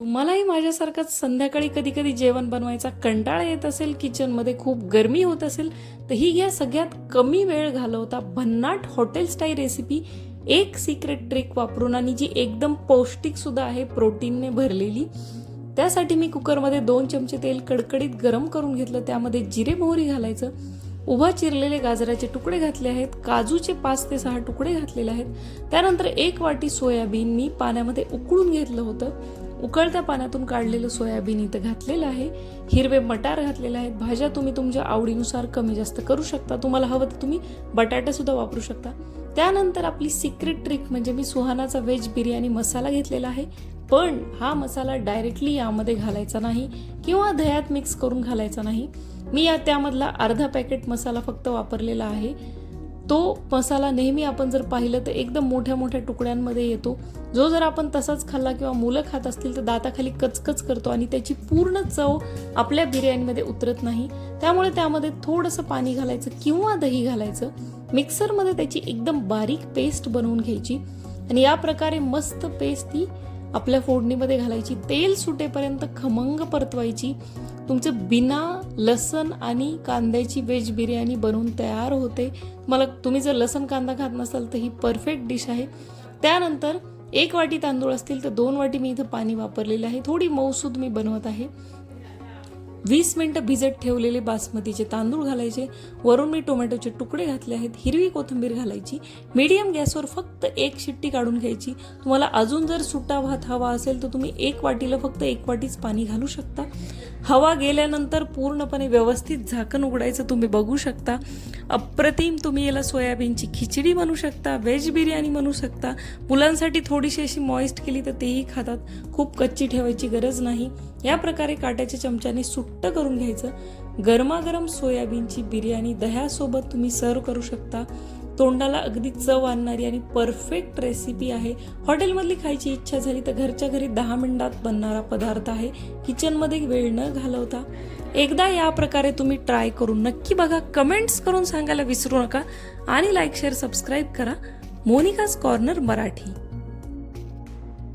तुम्हालाही माझ्यासारखंच संध्याकाळी कधी कधी जेवण बनवायचा कंटाळा येत असेल किचनमध्ये खूप गरमी होत असेल तर ही घ्या सगळ्यात कमी वेळ घालवता भन्नाट हॉटेल स्टाईल रेसिपी एक सिक्रेट ट्रिक वापरून आणि जी एकदम पौष्टिकसुद्धा आहे प्रोटीनने भरलेली. त्यासाठी मी कुकरमध्ये दोन चमचे तेल कडकडीत गरम करून घेतलं त्यामध्ये जिरे मोहरी घालायचं. उभा चिरलेले गाजराचे तुकडे घातले आहेत काजूचे पाच ते सहा तुकडे घातलेले आहेत. त्यानंतर एक वाटी सोयाबीन मी पाण्यामध्ये उकळून घेतलं होतं. उकळत्या पाण्यातून काढलेलं सोयाबीन इथं घातलेलं आहे. हिरवे मटार घातलेले आहेत. भाज्या तुम्ही तुमच्या आवडीनुसार कमी जास्त करू शकता. तुम्हाला हवं तर तुम्ही बटाट्यासुद्धा वापरू शकता. त्यानंतर आपली सिक्रेट ट्रिक म्हणजे मी सुहानाचा व्हेज बिर्याणी मसाला घेतलेला आहे. पण हा मसाला डायरेक्टली यामध्ये घालायचा नाही किंवा दह्यात मिक्स करून घालायचा नाही. मी या त्यामधला अर्धा पॅकेट मसाला फक्त वापरलेला आहे. तो मसाला नेहमी आपण जर पाहिलं तर एकदम मोठ्या मोठ्या तुकड्यांमध्ये येतो. जो जर आपण तसाच खाल्ला किंवा मुलं खात असतील तर दाताखाली कचकच करतो आणि त्याची पूर्ण चव आपल्या बिर्याणीमध्ये उतरत नाही. त्यामुळे त्यामध्ये थोडंसं पाणी घालायचं किंवा दही घालायचं. मिक्सरमध्ये त्याची एकदम बारीक पेस्ट बनवून घ्यायची आणि या प्रकारे मस्त पेस्ट ती आपल्या फोडणीमध्ये घालायची. तेल सुटेपर्यंत खमंग परतवायची. तुमचं बिना लसण आणि कांद्याची वेज बिर्याणी बनवून तयार होते. मला तुम्ही जर लसण कांदा खात नसाल तर ही परफेक्ट डिश आहे. त्यानंतर एक वाटी तांदूळ असतील तर दोन वाटी मी इथं पाणी वापरलेलं आहे. थोडी मऊसूद मी बनवत आहे. वीस मिनटं भिजत ठेवलेले बासमतीचे तांदूळ घालायचे. वरून मी टोमॅटोचे तुकडे घातले आहेत. हिरवी कोथिंबीर घालायची. मीडियम गॅसवर फक्त एक शिट्टी काढून घ्यायची. तुम्हाला अजून जर सुट्टा भात हवा असेल तर तुम्ही एक वाटीला फक्त एक वाटीच पाणी घालू शकता. हवा गेल्यानंतर पूर्णपणे व्यवस्थित झाकण उघडायचं तुम्ही बघू शकता. अप्रतिम तुम्ही याला सोयाबीनची खिचडी बनवू शकता व्हेज बिर्याणी बनवू शकता. मुलांसाठी थोडीशी अशी मॉइस्ट केली तर तेही खातात. खूप कच्ची ठेवायची गरज नाही. या प्रकारे काट्याच्या चमच्याने सुट्ट करून घ्यायचं. गरमागरम सोयाबीनची बिर्याणी दह्यासोबत तुम्ही सर्व करू शकता. तोंडाला अगदी चव आणणारी आणि परफेक्ट रेसिपी आहे. हॉटेलमधली खायची इच्छा झाली तर घरच्या घरी दहा मिनिटात बनणारा पदार्थ आहे. किचनमध्ये वेळ न घालवता. एकदा या प्रकारे तुम्ही ट्राय करून नक्की बघा. कमेंट्स करून सांगायला विसरू नका. आणि लाईक शेअर सबस्क्राईब करा. मोनिकाज कॉर्नर मराठी.